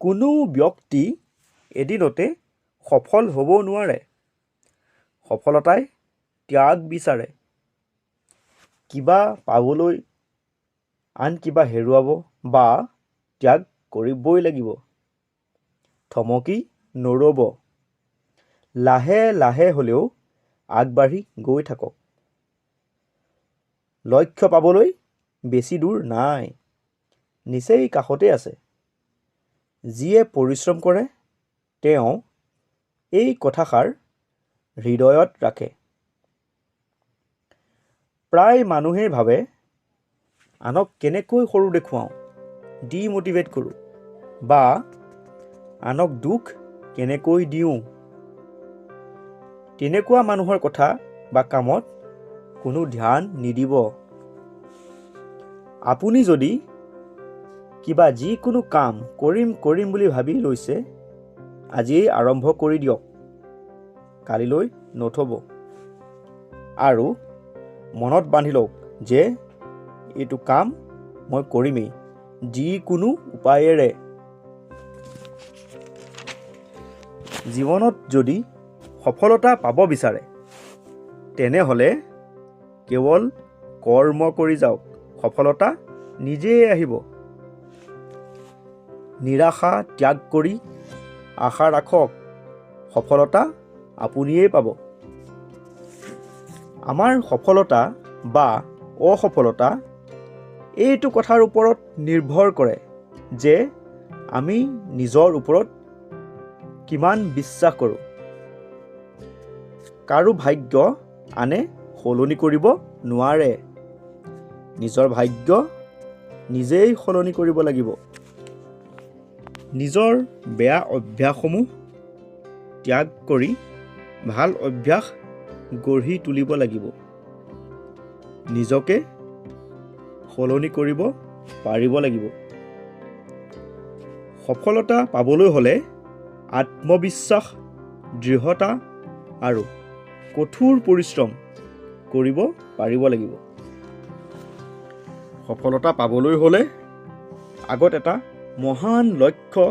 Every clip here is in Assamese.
কোনো ব্যক্তি এদিনতে সফল হ'ব নোৱাৰে। সফলতাই ত্যাগ বিচাৰে। কিবা পাবলৈ আন কিবা হেৰুৱাব বা ত্যাগ কৰিবই লাগিব। থমকি নৰ'ব। লাহে লাহে হ'লেও আগবাঢ়ি গৈ থাকক। লক্ষ্য পাবলৈ বেছি দূৰ নাই। নিচেই কাষতে আছে। যিয়ে পৰিশ্ৰম কৰে তেওঁ এই কথাষাৰ হৃদয়ত ৰাখে। প্ৰায় মানুহেই ভাবে আনক কেনেকৈ সৰু দেখুৱাওঁ ডিম'টিভেট কৰোঁ বা আনক দুখ কেনেকৈ দিওঁ। তেনেকুৱা মানুহৰ কথা বা কামত কোনো ধ্যান নিদিব। আপুনি যদি কিবা যিকোনো কাম কৰিম কৰিম বুলি ভাবি লৈছে আজিয়েই আৰম্ভ কৰি দিয়ক। কালিলৈ নথ'ব। আৰু মনত বান্ধি লওক যে এইটো কাম মই কৰিমেই যিকোনো উপায়েৰে। জীৱনত যদি সফলতা পাব বিচাৰে তেনেহ'লে কেৱল কৰ্ম কৰি যাওক সফলতা নিজেই আহিব। নিৰাশা ত্যাগ কৰি আশা ৰাখক সফলতা আপুনিয়েই পাব। আমাৰ সফলতা বা অসফলতা এইটো কথাৰ ওপৰত নিৰ্ভৰ কৰে যে আমি নিজৰ ওপৰত কিমান বিশ্বাস কৰোঁ। কাৰো ভাগ্য আনে সলনি কৰিব নোৱাৰে। নিজৰ ভাগ্য নিজেই সলনি কৰিব লাগিব। নিজৰ বেয়া অভ্যাসসমূহ ত্যাগ কৰি ভাল অভ্যাস গঢ়ি তুলিব লাগিব। নিজকে সলনি কৰিব পাৰিব লাগিব। সফলতা পাবলৈ হ'লে আত্মবিশ্বাস দৃঢ়তা আৰু কঠোৰ পৰিশ্ৰম কৰিব পাৰিব লাগিব। সফলতা পাবলৈ হ'লে আগত এটা মহান লক্ষ্য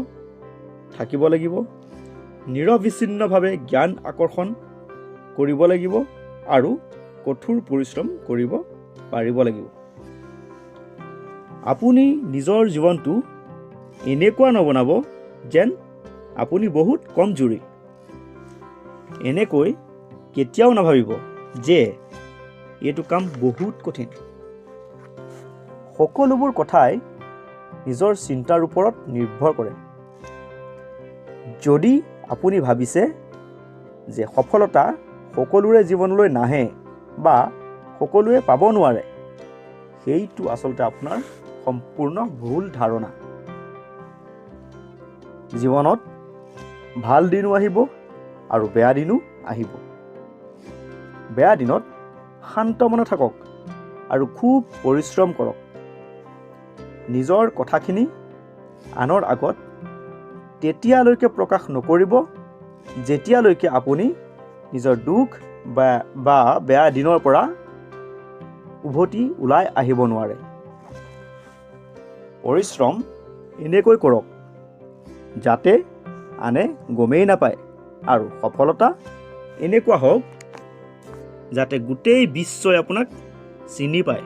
থাকিব লাগিব নিৰবিচ্ছিন্নভাৱে জ্ঞান আকৰ্ষণ কৰিব লাগিব আৰু কঠোৰ পৰিশ্ৰম কৰিব পাৰিব লাগিব। আপুনি নিজৰ জীৱনটো এনেকুৱা নবনাব যেন আপুনি বহুত কমজুৰি। এনেকৈ কেতিয়াও নাভাবিব যে এইটো কাম বহুত কঠিন। সকলোবোৰ কথাই নিজৰ চিন্তাৰ ওপৰত নিৰ্ভৰ কৰে। যদি আপুনি ভাবিছে যে সফলতা সকলোৰে জীৱনলৈ নাহে বা সকলোৱে পাব নোৱাৰে সেইটো আচলতে আপোনাৰ সম্পূৰ্ণ ভুল ধাৰণা। জীৱনত ভাল দিনো আহিব আৰু বেয়া দিনো আহিব। বেয়া দিনত শান্ত মনে থাকক আৰু খুব পৰিশ্ৰম কৰক। নিজৰ কথাখিনি আনৰ আগত তেতিয়ালৈকে প্ৰকাশ নকৰিব যেতিয়ালৈকে আপুনি নিজৰ দুখ বা বেয়া দিনৰ পৰা উভতি ওলাই আহিব নোৱাৰে। পৰিশ্ৰম এনেকৈ কৰক যাতে আনে গমেই নাপায় আৰু সফলতা এনেকুৱা হওক যাতে গোটেই বিশ্বই আপোনাক চিনি পায়।